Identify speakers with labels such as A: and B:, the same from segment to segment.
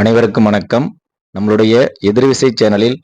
A: அனைவருக்கும் வணக்கம். நம்மளுடைய எதிர்விசை சேனலில்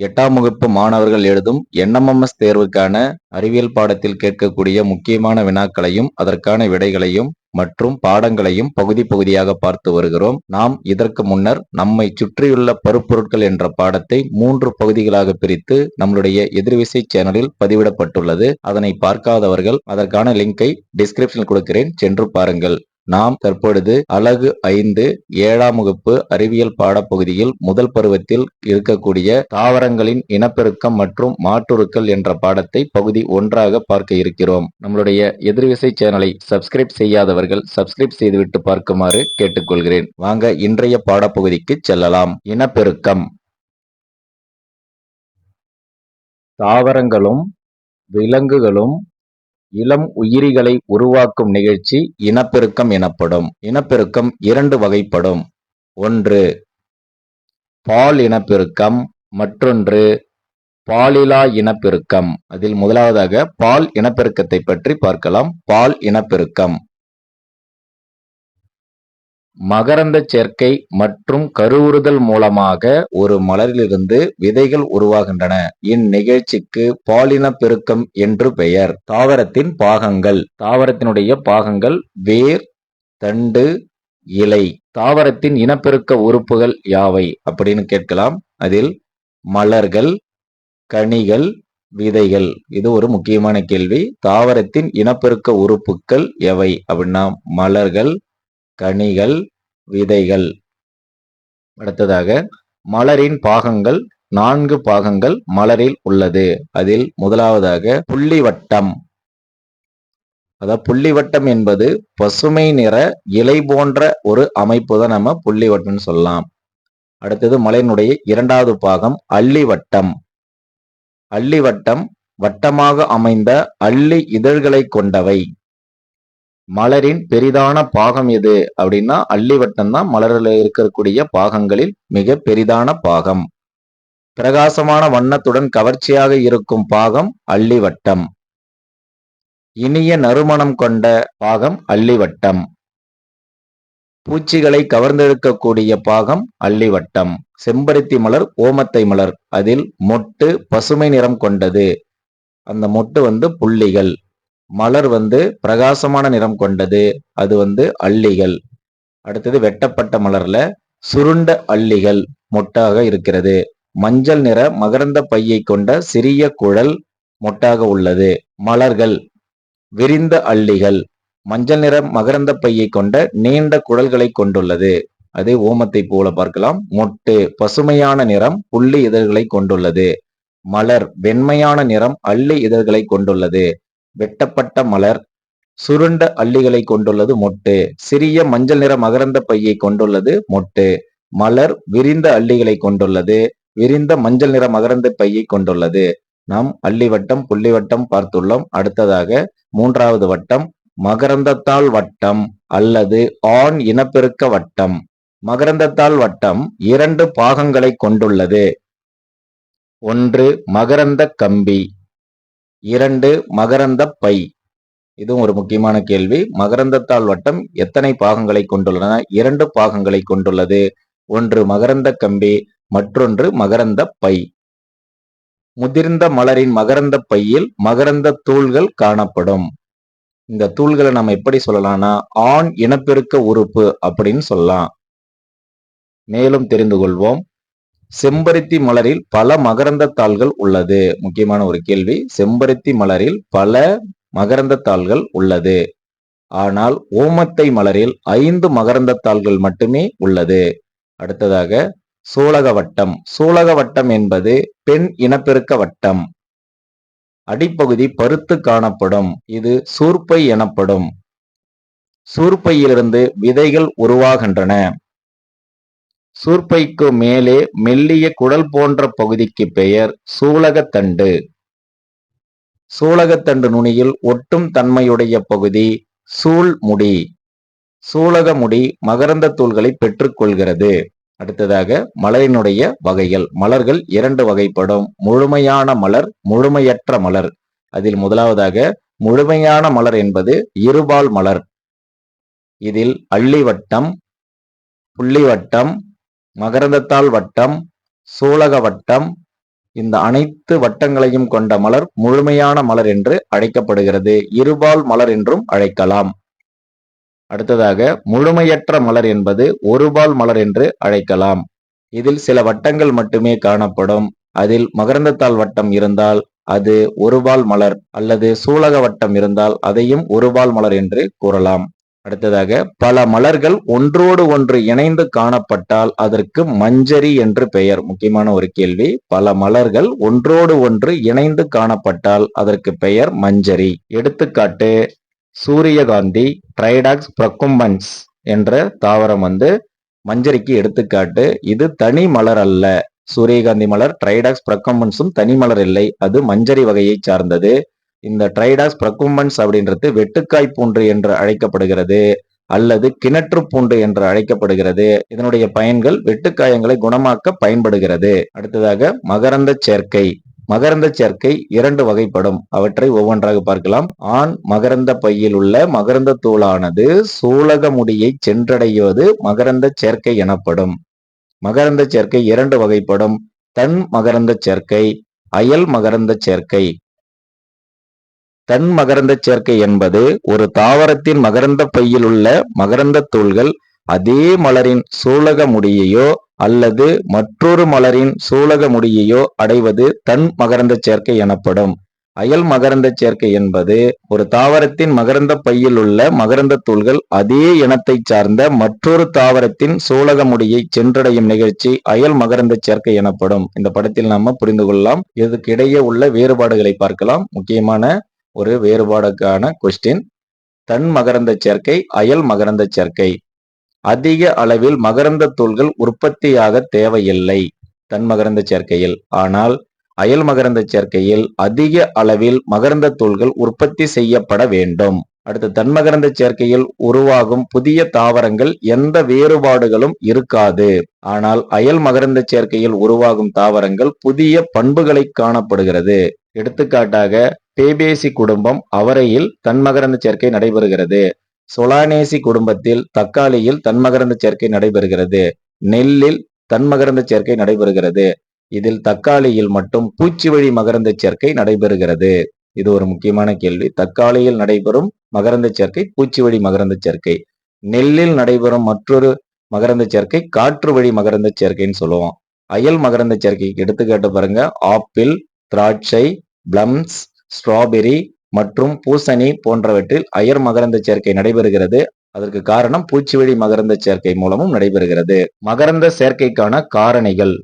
A: எட்டாம் வகுப்பு மாணவர்கள் எழுதும் என்எம்எம்எஸ் தேர்வுக்கான அறிவியல் பாடத்தில் கேட்கக்கூடிய முக்கியமான வினாக்களையும் அதற்கான விடைகளையும் மற்றும் பாடங்களையும் பகுதி பகுதியாக பார்த்து வருகிறோம். நாம் இதற்கு முன்னர் நம்மை சுற்றியுள்ள பருப்பொருட்கள் என்ற பாடத்தை மூன்று பகுதிகளாக பிரித்து நம்மளுடைய எதிர்விசை சேனலில் பதிவிடப்பட்டுள்ளது. அதனை பார்க்காதவர்கள் அதற்கான லிங்கை டிஸ்கிரிப்ஷனில் கொடுக்கிறேன். சென்று பாருங்கள். நாம் தற்பொழுது அலகு ஐந்து ஏழாம் வகுப்பு அறிவியல் பாடப்பகுதியில் முதல் பருவத்தில் இருக்கக்கூடிய தாவரங்களின் இனப்பெருக்கம் மற்றும் மாற்றுருக்கள் என்ற பாடத்தை பகுதி ஒன்றாக பார்க்க இருக்கிறோம். நம்மளுடைய எதிர்விசை சேனலை சப்ஸ்கிரைப் செய்யாதவர்கள் சப்ஸ்கிரைப் செய்துவிட்டு பார்க்குமாறு கேட்டுக்கொள்கிறேன். வாங்க இன்றைய பாடப்பகுதிக்கு செல்லலாம். இனப்பெருக்கம். தாவரங்களும் விலங்குகளும் இளம் உயிரிகளை உருவாக்கும் நிகழ்ச்சி இனப்பெருக்கம் எனப்படும். இனப்பெருக்கம் இரண்டு வகைப்படும். ஒன்று பால் இனப்பெருக்கம். மற்றொன்று பாலிலா இனப்பெருக்கம். அதில் முதலாவதாக பால் இனப்பெருக்கத்தை பற்றி பார்க்கலாம். பால் இனப்பெருக்கம். மகரந்த சேர்க்கை மற்றும் கருவுறுதல் மூலமாக ஒரு மலரிலிருந்து விதைகள் உருவாகின்றன. இந்நிகழ்ச்சிக்கு பாலின பெருக்கம் என்று பெயர். தாவரத்தின் பாகங்கள். தாவரத்தினுடைய பாகங்கள் வேர் தண்டு இலை. தாவரத்தின் இனப்பெருக்க உறுப்புகள் யாவை? அப்படின்னு கேட்கலாம். அதில் மலர்கள் கனிகள் விதைகள். இது ஒரு முக்கியமான கேள்வி. தாவரத்தின் இனப்பெருக்க உறுப்புகள் எவை அப்படின்னா மலர்கள் கனிகள் விதைகள். அடுத்ததாக மலரின் பாகங்கள் நான்கு பாகங்கள் மலரில் உள்ளது. அதில் முதலாவதாக புள்ளிவட்டம். அதாவது புள்ளிவட்டம் என்பது பசுமை நிற இலை போன்ற ஒரு அமைப்பு தான் நம்ம புள்ளிவட்டம்னு சொல்லலாம். அடுத்தது மலரினுடைய இரண்டாவது பாகம் அள்ளிவட்டம் அள்ளிவட்டம் வட்டமாக அமைந்த அள்ளி இதழ்களை கொண்டவை. மலரின் பெரிதான பாகம் எது? அப்படின்னா அள்ளிவட்டம் தான் மலரில் இருக்கக்கூடிய பாகங்களில் மிக பெரிதான பாகம். பிரகாசமான வண்ணத்துடன் கவர்ச்சியாக இருக்கும் பாகம் அள்ளிவட்டம் இனிய நறுமணம் கொண்ட பாகம் அள்ளிவட்டம் பூச்சிகளை கவர்ந்தெடுக்கக்கூடிய பாகம் அள்ளிவட்டம் செம்பருத்தி மலர் ஓமத்தை மலர். அதில் மொட்டு பசுமை நிறம் கொண்டது. அந்த மொட்டு வந்து புள்ளிகள். மலர் வந்து பிரகாசமான நிறம் கொண்டது. அது வந்து அள்ளிகள். அடுத்தது வெட்டப்பட்ட மலர்ல சுருண்ட அள்ளிகள் மொட்டாக இருக்கிறது. மஞ்சள் நிற மகரந்த பையை கொண்ட சிறிய குழல் மொட்டாக உள்ளது. மலர்கள். விரிந்த அள்ளிகள். மஞ்சள் நிற மகரந்த பையை கொண்ட நீண்ட குழல்களை கொண்டுள்ளது. அதே ஓமத்தை போல பார்க்கலாம். மொட்டு பசுமையான நிறம் புள்ளி இதழ்களை கொண்டுள்ளது. மலர் வெண்மையான நிறம் அள்ளி இதழ்களை கொண்டுள்ளது. வெட்டப்பட்ட மலர் சுருண்ட அள்ளிகளை கொண்டுள்ளது மொட்டு சிறிய மஞ்சள் நிற மகரந்த பையை கொண்டுள்ளது மொட்டு மலர் விரிந்த அள்ளிகளை கொண்டுள்ளது விரிந்த மஞ்சள் நிற மகரந்த பையை கொண்டுள்ளது. நாம் அள்ளி வட்டம் புள்ளி வட்டம் பார்த்துள்ளோம். அடுத்ததாக மூன்றாவது வட்டம் மகரந்தத்தாள் வட்டம் அல்லது ஆண் இனப்பெருக்க வட்டம். மகரந்தத்தாள் வட்டம் இரண்டு பாகங்களை கொண்டுள்ளது. ஒன்று மகரந்த கம்பி இரண்டு மகரந்த பை. இதுவும் ஒரு முக்கியமான கேள்வி. மகரந்தத்தாள் வட்டம் எத்தனை பாகங்களை கொண்டுள்ளன? இரண்டு பாகங்களை கொண்டுள்ளது. ஒன்று மகரந்த கம்பி மற்றொன்று மகரந்த பை. முதிர்ந்த மலரின் மகரந்த பையில் மகரந்த தூள்கள் காணப்படும். இந்த தூள்களை நம்ம எப்படி சொல்லலாம்னா ஆண் இனப்பெருக்க உறுப்பு அப்படின்னு சொல்லலாம். மேலும் தெரிந்து கொள்வோம். செம்பருத்தி மலரில் பல மகரந்த தாள்கள் உள்ளது. முக்கியமான ஒரு கேள்வி. செம்பருத்தி மலரில் பல மகரந்த தாள்கள் உள்ளது. ஆனால் ஓமத்தை மலரில் ஐந்து மகரந்த தாள்கள் மட்டுமே உள்ளது. அடுத்ததாக சூலக வட்டம் சூலக வட்டம் என்பது பெண் இனப்பெருக்க வட்டம். அடிப்பகுதி பருத்து காணப்படும். இது சூர்ப்பை எனப்படும். சூர்ப்பையிலிருந்து விதைகள் உருவாகின்றன. சூர்ப்பைக்கு மேலே மெல்லிய குடல் போன்ற பகுதிக்கு பெயர் சூலகத்தண்டு. சூலகத்தண்டு நுனியில் ஒட்டும் தன்மையுடைய பகுதி சூழ் முடி. சூலக முடி மகரந்த தூள்களை பெற்றுக்கொள்கிறது அடுத்ததாக மலரினுடைய வகைகள். மலர்கள் இரண்டு வகைப்படும். முழுமையான மலர் முழுமையற்ற மலர். அதில் முதலாவதாக முழுமையான மலர் என்பது இருபால் மலர். இதில் அள்ளிவட்டம் புள்ளிவட்டம் மகரந்தத்தாள் வட்டம் சூலக வட்டம் இந்த அனைத்து வட்டங்களையும் கொண்ட மலர் முழுமையான மலர் என்று அழைக்கப்படுகிறது. இருபால் மலர் என்றும் அழைக்கலாம். அடுத்ததாக முழுமையற்ற மலர் என்பது ஒருபால் மலர் என்று அழைக்கலாம். இதில் சில வட்டங்கள் மட்டுமே காணப்படும். அதில் மகரந்தத்தாள் வட்டம் இருந்தால் அது ஒருபால் மலர் அல்லது சூலக வட்டம் இருந்தால் அதையும் ஒருபால் மலர் என்று கூறலாம். அடுத்ததாக பல மலர்கள் ஒன்றோடு ஒன்று இணைந்து காணப்பட்டால் அதற்கு மஞ்சரி என்று பெயர். முக்கியமான ஒரு கேள்வி பல மலர்கள் ஒன்றோடு ஒன்று இணைந்து காணப்பட்டால் அதற்கு பெயர் மஞ்சரி. எடுத்துக்காட்டு சூரியகாந்தி ட்ரைடாக்ஸ் பிரக்கும்பன்ஸ் என்ற தாவரம் வந்து மஞ்சரிக்கு எடுத்துக்காட்டு. இது தனி மலர் அல்ல. சூரியகாந்தி மலர் ட்ரைடாக்ஸ் பிரக்கம்பன்ஸும் தனி மலர் இல்லை. அது மஞ்சரி வகையை சார்ந்தது. இந்த ட்ரைடாஸ் பிரக்கும்பன்ஸ் அப்படின்றது வெட்டுக்காய் பூண்டு என்று அழைக்கப்படுகிறது அல்லது கிணற்று பூண்டு என்று அழைக்கப்படுகிறது. இதனுடைய பயன்கள் வெட்டுக்காயங்களை குணமாக்க பயன்படுகிறது. அடுத்ததாக மகரந்த சேர்க்கை. மகரந்த சேர்க்கை இரண்டு வகைப்படும். அவற்றை ஒவ்வொன்றாக பார்க்கலாம். ஆண் மகரந்த பையில் உள்ள மகரந்த தூளானது சூலக முடியை சென்றடைவது மகரந்த சேர்க்கை எனப்படும். மகரந்த சேர்க்கை இரண்டு வகைப்படும். தன் மகரந்த சேர்க்கை அயல் மகரந்த சேர்க்கை. தன் மகரந்த சேர்க்கை என்பது ஒரு தாவரத்தின் மகரந்த பையில் உள்ள மகரந்த தூள்கள் அதே மலரின் சூலக முடியையோ அல்லது மற்றொரு மலரின் சூலக முடியையோ அடைவது தன் மகரந்த சேர்க்கை எனப்படும். அயல் மகரந்த சேர்க்கை என்பது ஒரு தாவரத்தின் மகரந்த பையில் உள்ள மகரந்த தூள்கள் அதே இனத்தை சார்ந்த மற்றொரு தாவரத்தின் சூலக முடியை சென்றடையும் நிகழ்ச்சி அயல் மகரந்த சேர்க்கை எனப்படும். இந்த படத்தில் நாம புரிந்து கொள்ளலாம். இதற்கிடையே உள்ள வேறுபாடுகளை பார்க்கலாம். முக்கியமான ஒரு வேறுபாடுக்கான கொஸ்டின் தன் மகரந்த சேர்க்கை அயல் மகரந்த சேர்க்கை. அதிக அளவில் மகரந்த தூள்கள் உற்பத்தியாக தேவையில்லை தன் மகரந்த சேர்க்கையில். ஆனால் அயல் மகரந்த சேர்க்கையில் அதிக அளவில் மகரந்த தூள்கள் உற்பத்தி செய்யப்பட வேண்டும். அடுத்து தன்மகரந்த சேர்க்கையில் உருவாகும் புதிய தாவரங்கள் எந்த வேறுபாடுகளும் இருக்காது. ஆனால் அயல் மகரந்த சேர்க்கையில் உருவாகும் தாவரங்கள் புதிய பண்புகளை காணப்படுகிறது. எடுத்துக்காட்டாக பேபேசி குடும்பம் அவரையில் தன்மகரந்த சேர்க்கை நடைபெறுகிறது. சொலானேசி குடும்பத்தில் தக்காளியில் தன்மகரந்த சேர்க்கை நடைபெறுகிறது. நெல்லில் தன்மகரந்த சேர்க்கை நடைபெறுகிறது. இதில் தக்காளியில் மட்டும் பூச்சி வழி மகரந்த சேர்க்கை நடைபெறுகிறது. இது ஒரு முக்கியமான கேள்வி. தக்காளியில் நடைபெறும் மகரந்த சேர்க்கை பூச்சி வழி மகரந்த சேர்க்கை. நெல்லில் நடைபெறும் மற்றொரு மகரந்த சேர்க்கை காற்று வழி மகரந்த சேர்க்கைன்னு சொல்லுவோம். அயல் மகரந்த சேர்க்கைக்கு எடுத்துக்காட்டு பாருங்க. ஆப்பிள் திராட்சை பிளம்ஸ் ஸ்ட்ராபெரி மற்றும் பூசணி போன்றவற்றில் அயர் மகரந்த சேர்க்கை நடைபெறுகிறது. அதற்கு காரணம் பூச்சிவெளி மகரந்த சேர்க்கை மூலமும் நடைபெறுகிறது. மகரந்த சேர்க்கைக்கான காரணிகள்.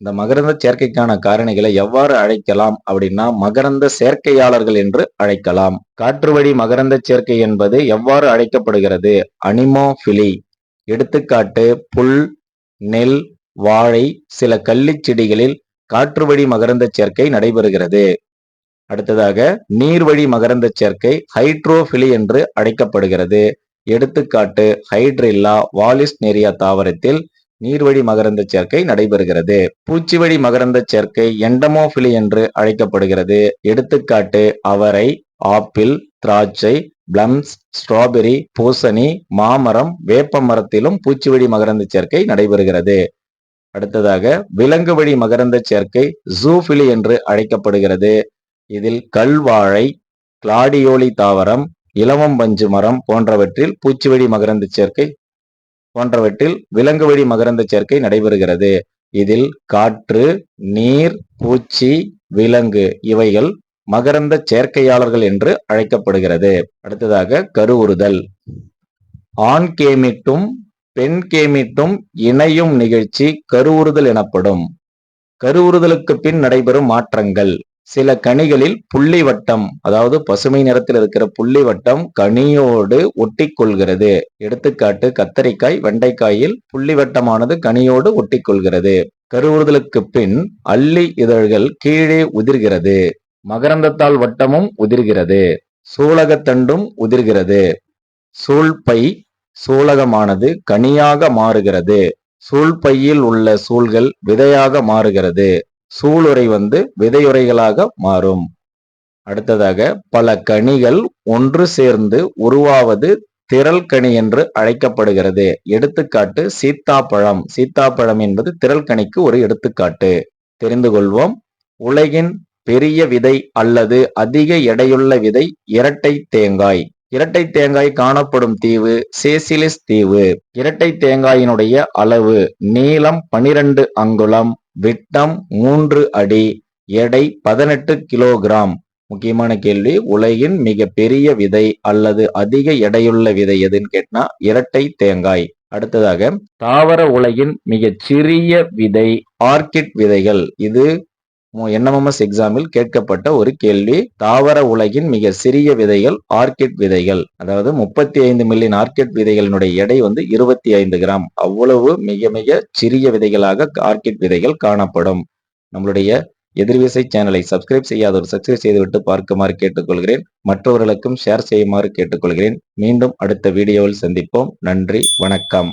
A: இந்த மகரந்த சேர்க்கைக்கான காரணிகளை எவ்வாறு அழைக்கலாம் அப்படின்னா மகரந்த சேர்க்கையாளர்கள் என்று அழைக்கலாம். காற்று வழி மகரந்த சேர்க்கை என்பது எவ்வாறு அழைக்கப்படுகிறது? அனிமோஃபிலி எடுத்துக்காட்டு புல் நெல் வாழை சில கள்ளிச் செடிகளில் காற்று வழி மகரந்த சேர்க்கை நடைபெறுகிறது. அடுத்ததாக நீர்வழி மகரந்த சேர்க்கை ஹைட்ரோஃபிலி என்று அழைக்கப்படுகிறது. எடுத்துக்காட்டு ஹைட்ரில்லா வாலிஸ் நெரியா தாவரத்தில் நீர்வழி மகரந்த சேர்க்கை நடைபெறுகிறது. பூச்சிவழி மகரந்த சேர்க்கை எண்டமோஃபிலி என்று அழைக்கப்படுகிறது. எடுத்துக்காட்டு அவரை ஆப்பிள் திராட்சை பிளம்ஸ் ஸ்ட்ராபெரி பூசணி மாமரம் வேப்ப மரத்திலும் பூச்சிவழி மகரந்த சேர்க்கை நடைபெறுகிறது. அடுத்ததாக விலங்கு வழி மகரந்த சேர்க்கை ஜூஃபிலி என்று அழைக்கப்படுகிறது. இதில் கல்வாழை கிளாடியோலி தாவரம் இலவம்பஞ்சு மரம் போன்றவற்றில் பூச்சிவெடி மகரந்த சேர்க்கை போன்றவற்றில் விலங்குவெடி மகரந்த சேர்க்கை நடைபெறுகிறது. இதில் காற்று நீர் பூச்சி விலங்கு இவைகள் மகரந்த சேர்க்கையாளர்கள் என்று அழைக்கப்படுகிறது. அடுத்ததாக கருவுறுதல். ஆண் கேமிட்டும் பெண் கேமிட்டும் இணையும் நிகழ்ச்சி கருவுறுதல் எனப்படும். கருவுறுதலுக்கு பின் நடைபெறும் மாற்றங்கள். சில கனிகளில் புள்ளி வட்டம் அதாவது பசுமை நிறத்தில் இருக்கிற புள்ளி வட்டம் கனியோடு ஒட்டி கொள்கிறது எடுத்துக்காட்டு கத்தரிக்காய் வெண்டைக்காயில் புள்ளி வட்டமானது கனியோடு ஒட்டி கொள்கிறது கருவுறுதலுக்கு பின் அள்ளி இதழ்கள் கீழே உதிர்கிறது. மகரந்தத்தால் வட்டமும் உதிர்கிறது. சூலகத்தண்டும் உதிர்கிறது. சூழ்பை சூலகமானது கனியாக மாறுகிறது. சூழ்பையில் உள்ள சூழ்கள் விதையாக மாறுகிறது. சூளுரை வந்து விதையுறைகளாக மாறும். அடுத்ததாக பல கனிகள் ஒன்று சேர்ந்து உருவாவது திரள்கனி என்று அழைக்கப்படுகிறது. எடுத்துக்காட்டு சீத்தாப்பழம். சீத்தாப்பழம் என்பது திரள்கனிக்கு ஒரு எடுத்துக்காட்டு. தெரிந்து கொள்வோம் உலகின் பெரிய விதை அல்லது அதிக எடையுள்ள விதை இரட்டை தேங்காய். இரட்டை தேங்காய் காணப்படும் தீவு சேசிலிஸ் தீவு. இரட்டை தேங்காயினுடைய அளவு நீளம் பனிரெண்டு அங்குலம். விட்டம் மூன்று அடி எடை பதினெட்டு கிலோகிராம். முக்கியமான கேள்வி உலகின் மிக பெரிய விதை அல்லது அதிக எடையுள்ள விதை எதுன்னு கேட்டா இரட்டை தேங்காய். அடுத்ததாக தாவர உலகின் மிகச் சிறிய விதை ஆர்கிட் விதைகள். இது என்எம்எம்எஸ் எக்ஸாமில் கேட்கப்பட்ட ஒரு கேள்வி தாவர உலகின் மிக சிறிய விதைகள் ஆர்கிட் விதைகள். அதாவது முப்பத்தி ஐந்து மில்லியன் ஆர்கிட் விதைகளினுடைய எடை வந்து இருபத்தி ஐந்து கிராம். அவ்வளவு மிக மிக சிறிய விதைகளாக ஆர்கிட் விதைகள் காணப்படும். நம்மளுடைய எதிர்விசை சேனலை சப்ஸ்கிரைப் செய்யாதவர் சப்ஸ்கிரைப் செய்துவிட்டு பார்க்குமாறு கேட்டுக்கொள்கிறேன். மற்றவர்களுக்கும் ஷேர் செய்யுமாறு கேட்டுக்கொள்கிறேன். மீண்டும் அடுத்த வீடியோவில் சந்திப்போம். நன்றி வணக்கம்.